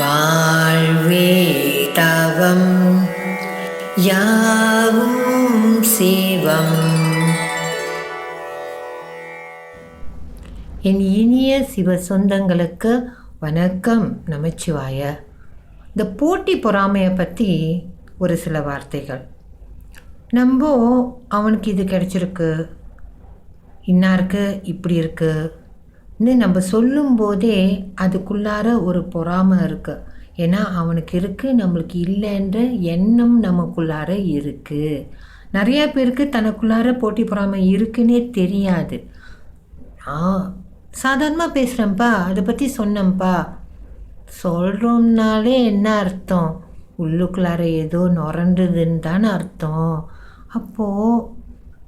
வாழ்வே தவம் யாவும் சிவம். என் இனிய சிவ சொந்தங்களுக்கு வணக்கம் நமச்சிவாய. இந்த போட்டி பொறாமையை பற்றி ஒரு சில வார்த்தைகள். நம்ம அவனுக்கு இது கிடச்சிருக்கு. இன்னாருக்கு இப்படி இருக்குது இன்னும் நம்ம சொல்லும்போதே அதுக்குள்ளார ஒரு பொறாமை இருக்குது ஏன்னா அவனுக்கு இருக்குது நம்மளுக்கு இல்லைன்ற எண்ணம் நமக்குள்ளார இருக்குது நிறையா பேருக்கு தனக்குள்ளார போட்டி பொறாமை இருக்குன்னே தெரியாது. நான் சாதாரணமாக பேசுகிறேன்ப்பா அதை பற்றி சொன்னேன்ப்பா. சொல்கிறோம்னாலே என்ன அர்த்தம்? உள்ளுக்குள்ளார ஏதோ நுரண்டுதுன்னு தானே அர்த்தம். அப்போது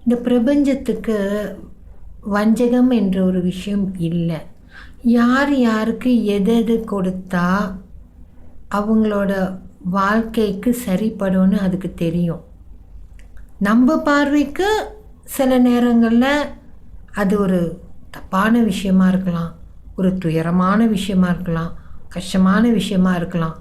இந்த பிரபஞ்சத்துக்கு வஞ்சகம் என்ற ஒரு விஷயம் இல்லை. யார் யாருக்கு எது எது கொடுத்தா அவங்களோட வாழ்க்கைக்கு சரிப்படும்னு அதுக்கு தெரியும். நம்ம பார்வைக்கு சில நேரங்களில் அது ஒரு தப்பான விஷயமா இருக்கலாம் ஒரு துயரமான விஷயமா இருக்கலாம் கஷ்டமான விஷயமா இருக்கலாம்.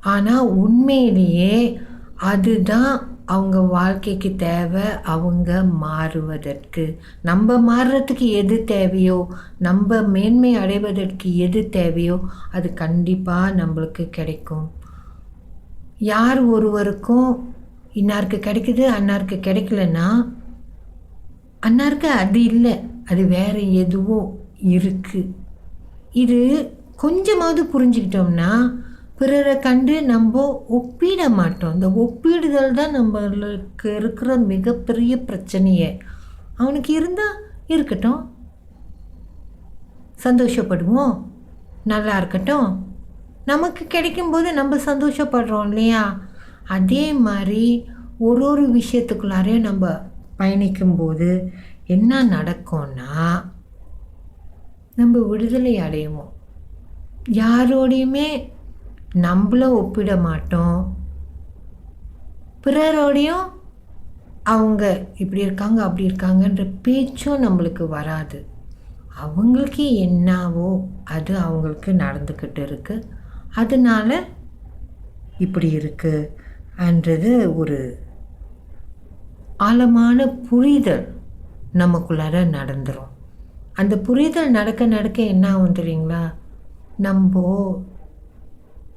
ஆனால் உண்மையிலேயே அதுதான் அவங்க வாழ்க்கைக்கு தேவை அவங்க மாறுவதற்கு. நம்ம மாறுறதுக்கு எது தேவையோ நம்ம மேன்மை அடைவதற்கு எது தேவையோ அது கண்டிப்பாக நம்மளுக்கு கிடைக்கும். யார் ஒருவருக்கும் இன்னாருக்கு கிடைக்குது அன்னாருக்கு கிடைக்கலன்னா அன்னாருக்கு அது இல்லை அது வேறு எதுவோ இருக்குது இது கொஞ்சமாவது புரிஞ்சுக்கிட்டோம்னா பிறரை கண்டு நம்ம ஒப்பிட மாட்டோம். இந்த ஒப்பிடுதல் தான் நம்மளுக்கு இருக்கிற மிகப்பெரிய பிரச்சனையே. அவனுக்கு இருந்தால் இருக்கட்டும். சந்தோஷப்படுவோம். நல்லா இருக்கட்டும். நமக்கு கிடைக்கும்போது நம்ம சந்தோஷப்படுறோம் இல்லையா? அதே மாதிரி ஒரு ஒரு விஷயத்துக்குள்ளாரையும் நம்ம பயணிக்கும்போது என்ன நடக்கும்னா நம்ம விடுதலை அடையுமோ யாரோடையுமே நம்மள ஒப்பிட மாட்டோம். பிறரோடையும் அவங்க இப்படி இருக்காங்க அப்படி இருக்காங்கன்ற பேச்சும் நம்மளுக்கு வராது. அவங்களுக்கு என்னவோ அது அவங்களுக்கு நடந்துக்கிட்டு இருக்குது அதனால இப்படி இருக்குன்றது ஒரு ஆழமான புரிதல் நமக்குள்ளார நடந்துடும் அந்த புரிதல் நடக்க நடக்க என்ன ஆகும் தெரியுங்களா? நம்ம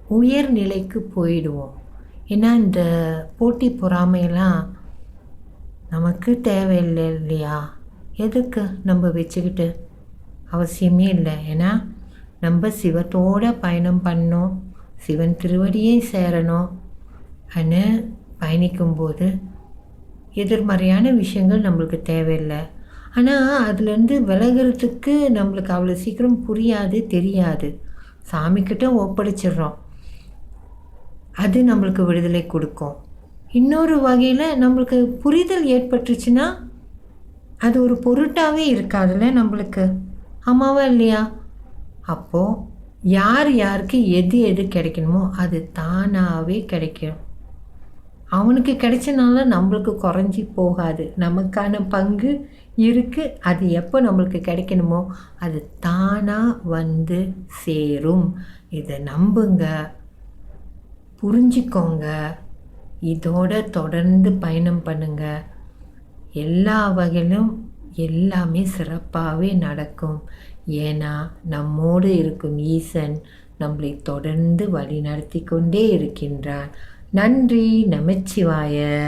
உயர்நிலைக்கு போயிடுவோம். ஏன்னா இந்த போட்டி பொறாமையெல்லாம் நமக்கு தேவையில்லை இல்லையா? எதுக்கு நம்ம வச்சுக்கிட்டு அவசியமே இல்லை. ஏன்னா நம்ம சிவத்தோட பயணம் பண்ணோம். சிவன் திருவடியை சேரணும் அன்னு பயணிக்கும்போது எதிர்மறையான விஷயங்கள் நம்மளுக்கு தேவையில்லை. ஆனால் அதுலேருந்து விலகிறதுக்கு நம்மளுக்கு அவ்வளோ சீக்கிரம் புரியாது தெரியாது. சாமிக்கிட்ட ஒப்படைச்சிடுறோம். அது நம்மளுக்கு விடுதலை கொடுக்கும். இன்னொரு வகையில் நம்மளுக்கு புரிதல் ஏற்பட்டுச்சுன்னா அது ஒரு பொருட்டாகவே இருக்காதுல்ல நம்மளுக்கு. ஆமாவா இல்லையா? அப்போது யார் யாருக்கு எது எது கிடைக்கணுமோ அது தானாகவே கிடைக்கும். அவனுக்கு கிடைச்சனால நம்மளுக்கு குறைஞ்சி போகாது. நமக்கான பங்கு இருக்குது அது எப்போ நம்மளுக்கு கிடைக்கணுமோ அது தானாக வந்து சேரும். இதை நம்புங்க. புரிஞ்சுக்கோங்க. இதோட தொடர்ந்து பயணம் பண்ணுங்க. எல்லா வகையிலும் எல்லாமே சிறப்பாகவே நடக்கும். ஏன்னா நம்மோடு இருக்கும் ஈசன் நம்மளை தொடர்ந்து வழி நடத்தி கொண்டே இருக்கின்றான். நன்றி நமச்சிவாய.